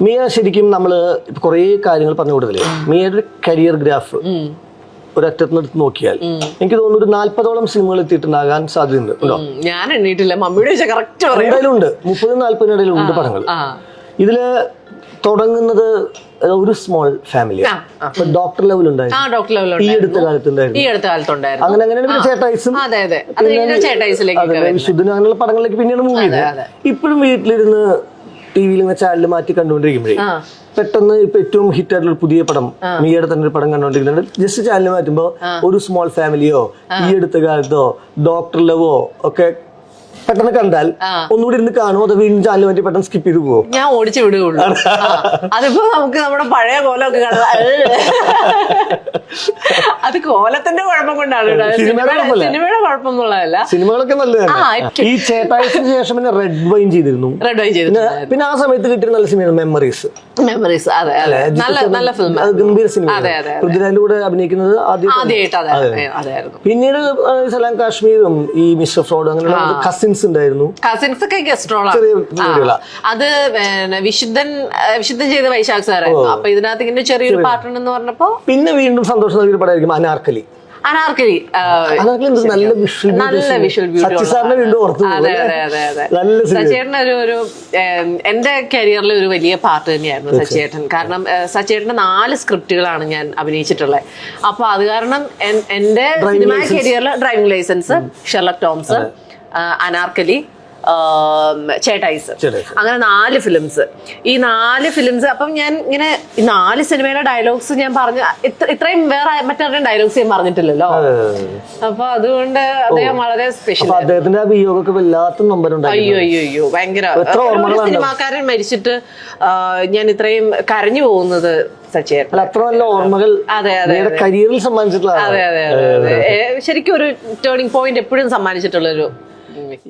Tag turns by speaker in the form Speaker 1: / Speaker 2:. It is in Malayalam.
Speaker 1: മിയ ശരിക്കും നമ്മൾ കുറേ കാര്യങ്ങൾ പറഞ്ഞു കൊടുത്തില്ലേ മിയയുടെ ഒരു കരിയർ ഗ്രാഫ് ഒരു അറ്റത്തുനിന്ന് എടുത്ത് നോക്കിയാൽ എനിക്ക് തോന്നുന്നു ഒരു നാല്പതോളം സിനിമകൾ എത്തിയിട്ടുണ്ടാകാൻ സാധ്യതയുണ്ട് ഉണ്ടോ
Speaker 2: ഞാൻ എണ്ണീട്ടില്ല. മമ്മിയുടെ കറക്റ്റ്
Speaker 1: എന്തായാലും ഉണ്ട്. മുപ്പതും നാല്പതിനിടയിൽ ഉണ്ട് പടങ്ങൾ. ഇതിൽ തുടങ്ങുന്നത് ഒരു സ്മോൾ ഫാമിലി. ഡോക്ടർ ലെവൽ ഉണ്ടായിരുന്നു. ഈ അടുത്ത കാലത്ത്
Speaker 2: ഈ അടുത്ത കാലത്തുണ്ടായിരുന്നു.
Speaker 1: അങ്ങനെ അങ്ങനെ പിന്നെ ചേട്ടായിസും വിശുദ്ധന് അങ്ങനെയുള്ള പടങ്ങളിലേക്ക് പിന്നീട് മൂവ് ചെയ്ത്.
Speaker 2: അതെ.
Speaker 1: ഇപ്പോഴും വീട്ടിലിരുന്ന് ടി വിയിൽ ഇങ്ങനെ ചാനൽ മാറ്റി കണ്ടുകൊണ്ടിരിക്കുമ്പോഴേ പെട്ടെന്ന് ഇപ്പൊ ഏറ്റവും ഹിറ്റ് ആയിട്ടുള്ള പുതിയ പടം മിയയുടെ തന്നെ ഒരു പടം കണ്ടുകൊണ്ടിരിക്കുന്നുണ്ട്. ജസ്റ്റ് ചാനൽ മാറ്റുമ്പോ ഒരു സ്മോൾ ഫാമിലിയോ ഈ അടുത്ത കാലത്തോ ഡോക്ടർ ലവോ ഒക്കെ പെട്ടെന്ന് കണ്ടാൽ. ഒന്നുകൂടി ഇരുന്ന് കാണുമോ അത് വീണ്ടും ചാനൽ മാറ്റി പെട്ടെന്ന് സ്കിപ്പ് ചെയ്ത് പോകും
Speaker 2: ഞാൻ ഓടിച്ചു വിടുകയുള്ളൂ. അതിപ്പോ നമുക്ക് നമ്മുടെ പഴയ കോലമൊക്കെ കാണുക അത് കോലത്തിന്റെ കുഴപ്പം കൊണ്ടാണ്
Speaker 1: സിനിമയുടെ
Speaker 2: കുഴപ്പം എന്നുള്ളതല്ല
Speaker 1: സിനിമകളൊക്കെ നല്ലതാണ് ഈ ശേഷം പിന്നെ റെഡ് വൈൻ ചെയ്തിരുന്നു.
Speaker 2: റെഡ് വൈൻ ചെയ്തിരുന്നു
Speaker 1: പിന്നെ ആ സമയത്ത് കിട്ടിയ നല്ല സിനിമയാണ് മെമ്മറീസ്
Speaker 2: മെമ്മറീസ് അതെ അതെ. നല്ല നല്ല ഫിലിം
Speaker 1: ഗംഭീര സിനിമ. പൃഥ്വിരാജിന്റെ കൂടെ അഭിനയിക്കുന്നത് ആദ്യം
Speaker 2: ആദ്യമായിട്ട്
Speaker 1: പിന്നീട് സലാം കാശ്മീരും ഈ മിസ്റ്റർ ഫ്രോഡ് അങ്ങനെയുള്ള കസിൻസ് ഉണ്ടായിരുന്നു.
Speaker 2: കസിൻസ് ഒക്കെ ഗസ്റ്റ് റോളാണ് അത് വിശുദ്ധൻ വിശുദ്ധൻ ചെയ്ത വൈശാഖ് സാറായിരുന്നു അപ്പൊ ഇതിനകത്ത് ഇങ്ങനെ ചെറിയൊരു പാട്ടുണ്ടെന്ന് പറഞ്ഞപ്പോ
Speaker 1: പിന്നെ വീണ്ടും സന്തോഷം നൽകിയ പടമായിരിക്കും അനാർക്കലി.
Speaker 2: അനാർക്കലി
Speaker 1: നല്ല വിഷ്വൽ
Speaker 2: നല്ല വിഷ്വൽ ഒരു എന്റെ കരിയറിലെ ഒരു വലിയ പാർട്ട് തന്നെയായിരുന്നു സച്ചേട്ടൻ. കാരണം സച്ചേട്ടന്റെ നാല് സ്ക്രിപ്റ്റുകളാണ് ഞാൻ അഭിനയിച്ചിട്ടുള്ളത്. അപ്പൊ അത് കാരണം എന്റെ സിനിമ കരിയറിൽ driving licence Sherlock Toms Anarkali Chettayees. അങ്ങനെ നാല് ഫിലിംസ് ഈ നാല് ഫിലിംസ് അപ്പം ഞാൻ ഇങ്ങനെ ഈ നാല് സിനിമയുടെ ഡയലോഗ്സ് ഞാൻ പറഞ്ഞു ഇത്രയും വേറെ മറ്റാരുടെയും ഡയലോഗ്സ് ഞാൻ പറഞ്ഞിട്ടില്ലല്ലോ. അപ്പൊ അതുകൊണ്ട് അദ്ദേഹം വളരെ സ്പെഷ്യൽ
Speaker 1: അദ്ദേഹത്തിന്റെ വിയോഗമൊക്കെ വല്ലാത്ത നമ്പർ
Speaker 2: അയ്യോ അയ്യോ അയ്യോ ഭയങ്കര സിനിമാക്കാരൻ മരിച്ചിട്ട് ഞാൻ ഇത്രയും കരഞ്ഞു പോകുന്നത് സച്ചേട്ടൻ
Speaker 1: അല്ല അത്ര നല്ല ഓർമ്മകൾ
Speaker 2: അതെ അതെ
Speaker 1: കരിയറിൽ സമ്മാനിച്ചിട്ടുള്ള
Speaker 2: അതെ അതെ ശരിക്കും ഒരു ടേണിംഗ് പോയിന്റ് എപ്പോഴും സമ്മാനിച്ചിട്ടുള്ള ഒരു വ്യക്തി